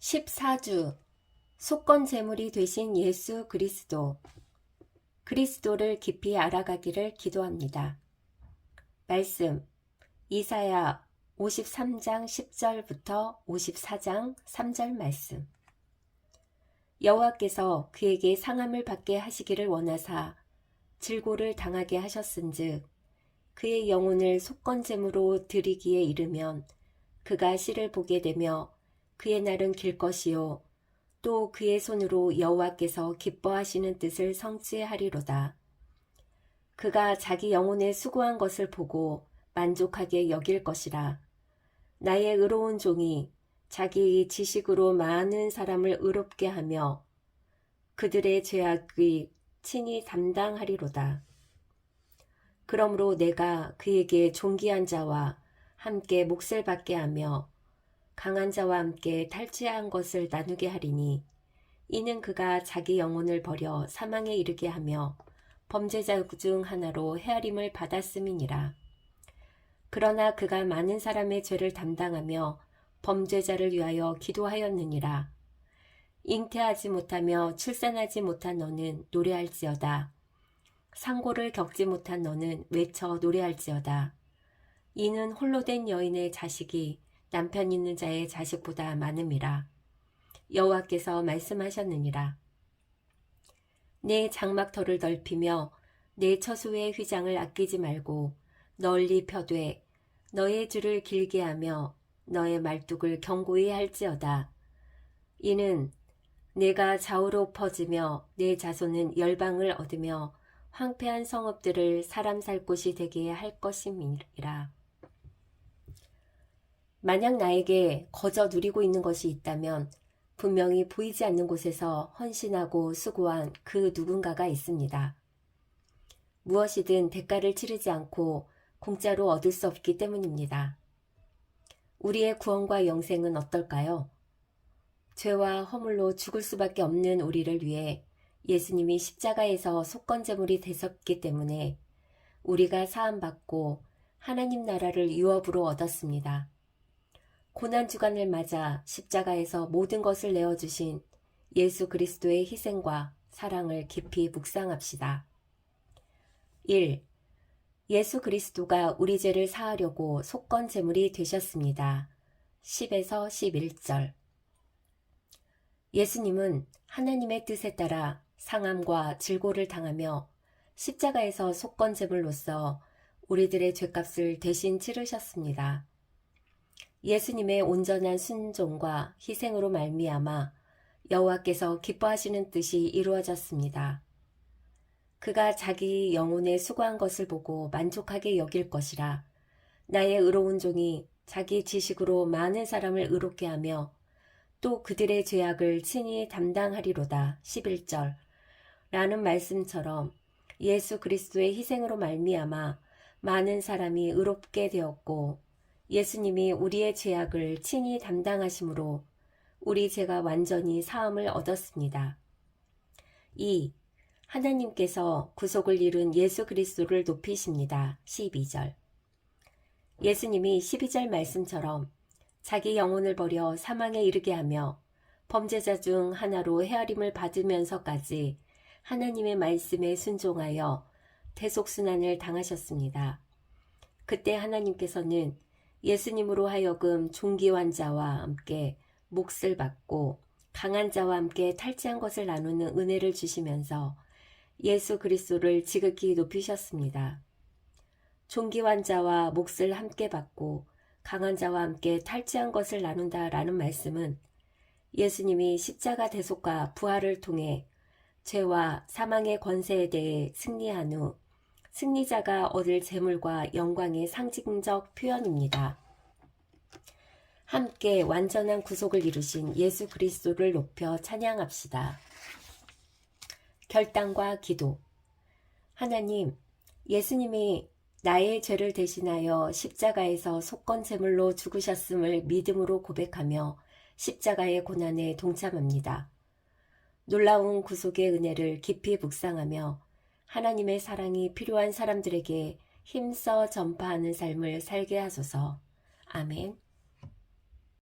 14주 속건 제물이 되신 예수 그리스도 그리스도를 깊이 알아가기를 기도합니다. 말씀 이사야 53장 10절부터 54장 3절 말씀 여호와께서 그에게 상함을 받게 하시기를 원하사 질고를 당하게 하셨은즉 그의 영혼을 속건잼으로 드리기에 이르면 그가 씨를 보게 되며 그의 날은 길 것이요 또 그의 손으로 여호와께서 기뻐하시는 뜻을 성취하리로다. 그가 자기 영혼에 수고한 것을 보고 만족하게 여길 것이라. 나의 의로운 종이 자기 지식으로 많은 사람을 의롭게 하며 그들의 죄악의 친히 담당하리로다. 그러므로 내가 그에게 존귀한 자와 함께 몫을 받게 하며 강한 자와 함께 탈취한 것을 나누게 하리니 이는 그가 자기 영혼을 버려 사망에 이르게 하며 범죄자 중 하나로 헤아림을 받았음이니라. 그러나 그가 많은 사람의 죄를 담당하며 범죄자를 위하여 기도하였느니라. 잉태하지 못하며 출산하지 못한 너는 노래할지어다. 상고를 겪지 못한 너는 외쳐 노래할지어다. 이는 홀로 된 여인의 자식이 남편 있는 자의 자식보다 많음이라. 여호와께서 말씀하셨느니라. 내 장막터를 넓히며 내 처소의 휘장을 아끼지 말고 널리 펴되 너의 줄을 길게 하며 너의 말뚝을 견고히 할지어다. 이는 내가 좌우로 퍼지며 내 자손은 열방을 얻으며 황폐한 성읍들을 사람 살 곳이 되게 할 것임이라. 만약 나에게 거저 누리고 있는 것이 있다면 분명히 보이지 않는 곳에서 헌신하고 수고한 그 누군가가 있습니다. 무엇이든 대가를 치르지 않고 공짜로 얻을 수 없기 때문입니다. 우리의 구원과 영생은 어떨까요? 죄와 허물로 죽을 수밖에 없는 우리를 위해 예수님이 십자가에서 속건제물이 되셨기 때문에 우리가 사함받고 하나님 나라를 유업으로 얻었습니다. 고난 주간을 맞아 십자가에서 모든 것을 내어주신 예수 그리스도의 희생과 사랑을 깊이 묵상합시다. 1. 예수 그리스도가 우리 죄를 사하려고 속건 제물이 되셨습니다. 10에서 11절. 예수님은 하나님의 뜻에 따라 상함과 질고를 당하며 십자가에서 속건 제물로서 우리들의 죄값을 대신 치르셨습니다. 예수님의 온전한 순종과 희생으로 말미암아 여호와께서 기뻐하시는 뜻이 이루어졌습니다. 그가 자기 영혼에 수고한 것을 보고 만족하게 여길 것이라 나의 의로운 종이 자기 지식으로 많은 사람을 의롭게 하며 또 그들의 죄악을 친히 담당하리로다. 11절 라는 말씀처럼 예수 그리스도의 희생으로 말미암아 많은 사람이 의롭게 되었고 예수님이 우리의 죄악을 친히 담당하심으로 우리 죄가 완전히 사함을 얻었습니다. 2. 하나님께서 구속을 이룬 예수 그리스도를 높이십니다. 12절. 예수님이 12절 말씀처럼 자기 영혼을 버려 사망에 이르게 하며 범죄자 중 하나로 헤아림을 받으면서까지 하나님의 말씀에 순종하여 대속순환을 당하셨습니다. 그때 하나님께서는 예수님으로 하여금 종기 환 자와 함께 몫을 받고 강한 자와 함께 탈취한 것을 나누는 은혜를 주시면서 예수 그리스도를 지극히 높이셨습니다. 종기 환 자와 몫을 함께 받고 강한 자와 함께 탈취한 것을 나눈다라는 말씀은 예수님이 십자가 대속과 부활을 통해 죄와 사망의 권세에 대해 승리한 후 승리자가 얻을 재물과 영광의 상징적 표현입니다. 함께 완전한 구속을 이루신 예수 그리스도를 높여 찬양합시다. 결단과 기도. 하나님, 예수님이 나의 죄를 대신하여 십자가에서 속건 제물로 죽으셨음을 믿음으로 고백하며 십자가의 고난에 동참합니다. 놀라운 구속의 은혜를 깊이 묵상하며 하나님의 사랑이 필요한 사람들에게 힘써 전파하는 삶을 살게 하소서. 아멘.